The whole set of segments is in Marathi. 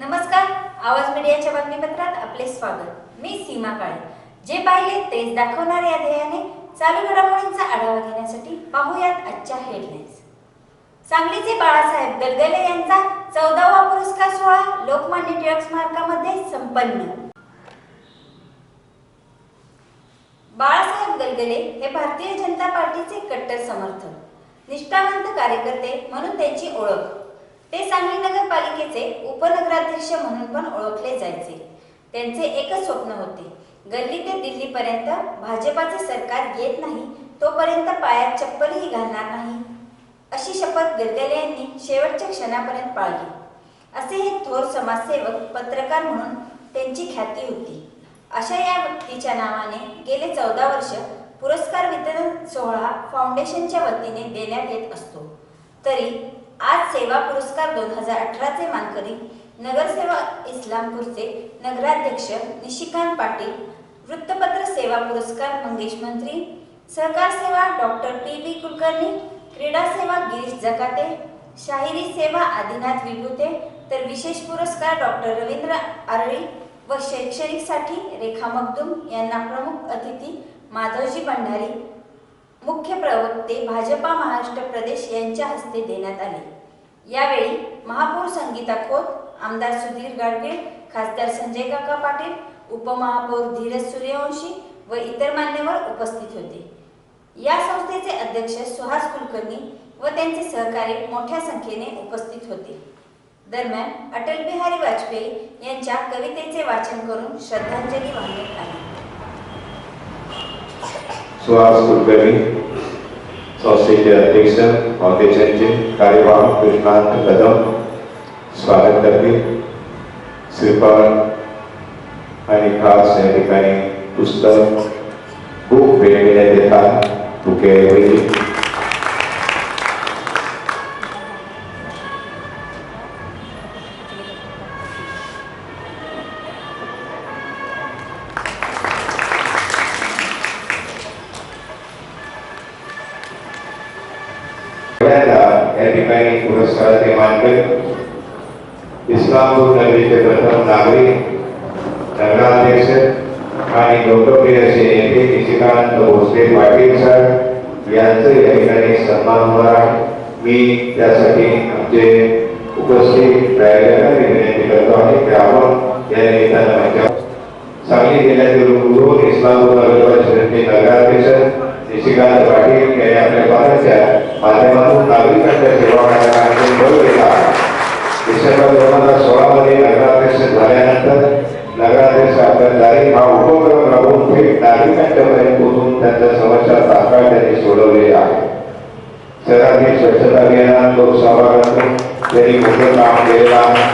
नमस्कार आवाज मीडियाच्या बातमीपत्रात आपले स्वागत. मी सीमा काळे. जे पाहिले तेच दाखवणार या ध्येयाने. चालू घडामोडींचा आढावा घेण्यासाठी पाहूयात आजच्या हेडलाईन्स सांगलीचे बाळासाहेब गलगले यांचा चौदावा पुरस्कार सोहळा लोकमान्य टिळक स्मारकामध्ये संपन्न. बाळासाहेब गलगले हे भारतीय जनता पार्टीचे कट्टर समर्थक. निष्ठावंत कार्यकर्ते म्हणून त्यांची ओळख. ते सांगली नगरपालिकेचे उपनगराध्यक्ष म्हणून पण ओळखले जायचे. त्यांचे एकच स्वप्न होते गल्ली ते दिल्लीपर्यंत भाजपाचे सरकार येत नाही तोपर्यंत पायात चप्पलही घालणार नाही अशी शपथ गलगले यांनी शेवटच्या क्षणापर्यंत पाळली. असे हे थोर समाजसेवक पत्रकार म्हणून त्यांची ख्याती होती. अशा या व्यक्तीच्या नावाने गेले चौदा वर्ष पुरस्कार वितरण सोहळा फाउंडेशनच्या वतीने देण्यात येत असतो. तरी आज सेवा पुरस्कार दोन हजार अठराचे मानकरी नगरसेवा इस्लामपूरचे नगराध्यक्ष निशिकांत पाटील वृत्तपत्र सेवा पुरस्कार मंगेश मंत्री सहकार सेवा डॉक्टर पी बी कुलकर्णी क्रीडा सेवा गिरीश जकाते शाहिरी सेवा आदिनाथ विभूते तर विशेष पुरस्कार डॉक्टर रवींद्र आरळी व शैक्षणिकसाठी रेखा मगदुम यांना प्रमुख अतिथी माधवजी भंडारी मुख्य प्रवक्ते भाजपा महाराष्ट्र प्रदेश यांच्या हस्ते देण्यात आले. यावेळी महापौर संगीता खोत आमदार सुधीर गाडगे खासदार संजय काका पाटील उपमहापौर धीरज सूर्यवंशी व इतर मान्यवर उपस्थित होते. या संस्थेचे अध्यक्ष सुहास कुलकर्णी व त्यांचे सहकारी मोठ्या संख्येने उपस्थित होते. दरम्यान अटल बिहारी वाजपेयी यांच्या कवितेचे वाचन करून श्रद्धांजली वाहण्यात आली. सुहास कुलकर्णी सौसिक अध्यक्ष महोदय के कार्यवाह कृष्णांत कदम स्वागत करते श्रीपाल खास पुस्तक खूप वेगवेगळ्या देतात तुके वैदिक पहिल्यांदा या ठिकाणी पुरस्काराचे मानकरी इस्लामपूर नगरीचे प्रथम नागरिक नगराध्यक्ष आणि लोकप्रिय असे नेते निशिकांत भोसले पाटील सर यांचं या ठिकाणी सन्मान होणार आहे मी त्यासाठी आमचे उपस्थित राहिलेल्या विनंती करतो आहे की आपण या निमित्तानं माझ्या सांगली जिल्ह्यातील मुरुड इस्लामपूर नगर परिषदेचे नगराध्यक्ष निशिकांत पाटील यांनी आपल्या पदाच्या माध्यमातून नागरिकांच्या सेवा करण्याचा बळ केला डिसेंबर दोन हजार सोळा मध्ये नगराध्यक्ष झाल्यानंतर नगराध्यक्ष आपल्याद्वारे हा उपक्रम राबवून थेट नागरिकांच्या पर्यंत पोहोचून त्यांच्या समस्या तात्काळ त्यांनी सोडवलेल्या आहे शहरातील स्वच्छता अभियानात लोक त्यांनी मोठं काम केलेलं आहे.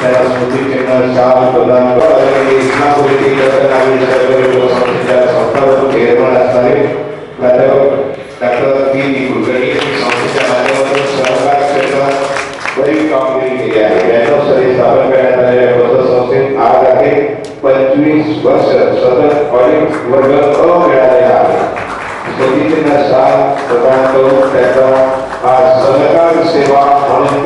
त्याला स्मृतिचिन्ह शाल प्रदान करण्यासाठी इस्लामपूर ऑडिट वर्ग अ मिळालेला आहे स्मृतिचिन्ह शाल प्रदान करून त्याचा आज सहकार सेवा म्हणून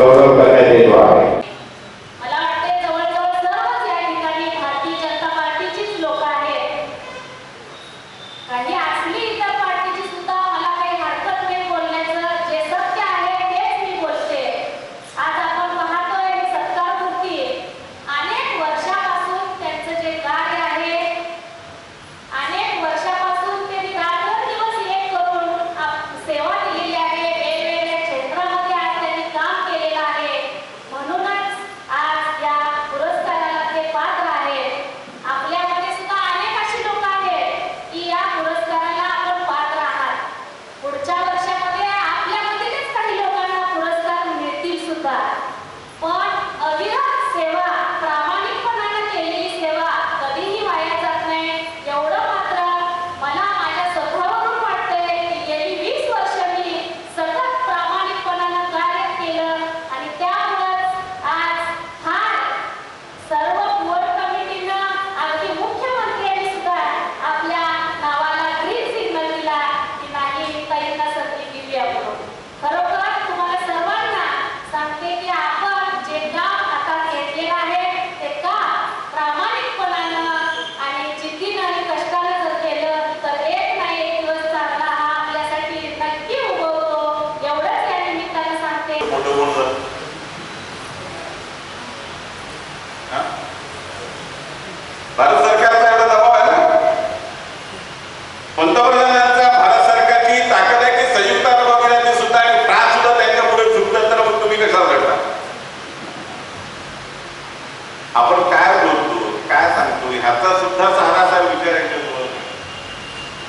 आपण काय बोलतो काय सांगतो ह्याचा सुद्धा सहारासा विचार आहे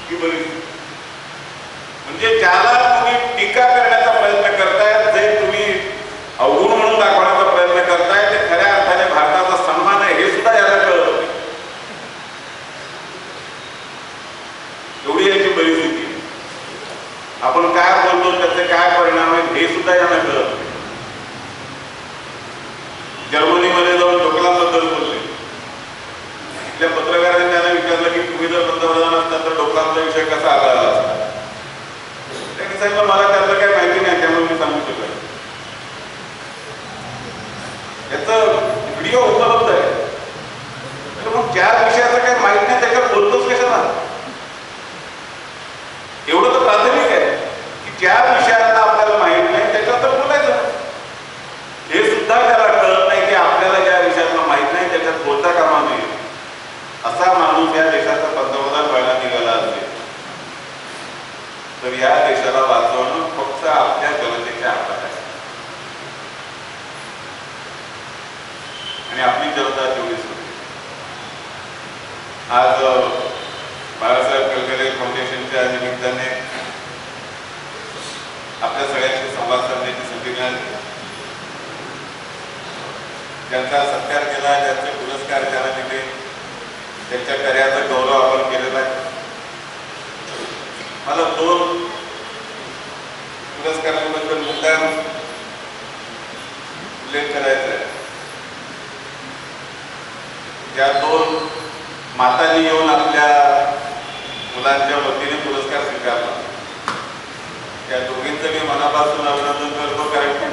की बरी. म्हणजे त्याला डिजिटल पंतप्रधान असतात लोकांचा विषय कसा आला? त्यांनी सांगितलं मला त्यातलं काही माहिती नाही त्यामुळे मी सांगू शकत याचं व्हिडिओ उपलब्ध आणि आपली जनता तेवढीच होती. आज बाळासाहेब कलकरे फाउंडेशनच्या निमित्ताने आपल्या सगळ्यांशी संवाद साधण्याची संधी मिळाली. त्यांचा सत्कार केला त्यांचे पुरस्कार त्यांना दिले. त्यांच्या कार्याचा गौरव आपण केलेला आहे. मला दोन पुरस्कारांबद्दल मुद्दा उल्लेख करायचा त्या दोन मातांनी येऊन आपल्या मुलांच्या वतीने पुरस्कार स्वीकारला. त्या दोघींचं मी मनापासून अभिनंदन करतो कारण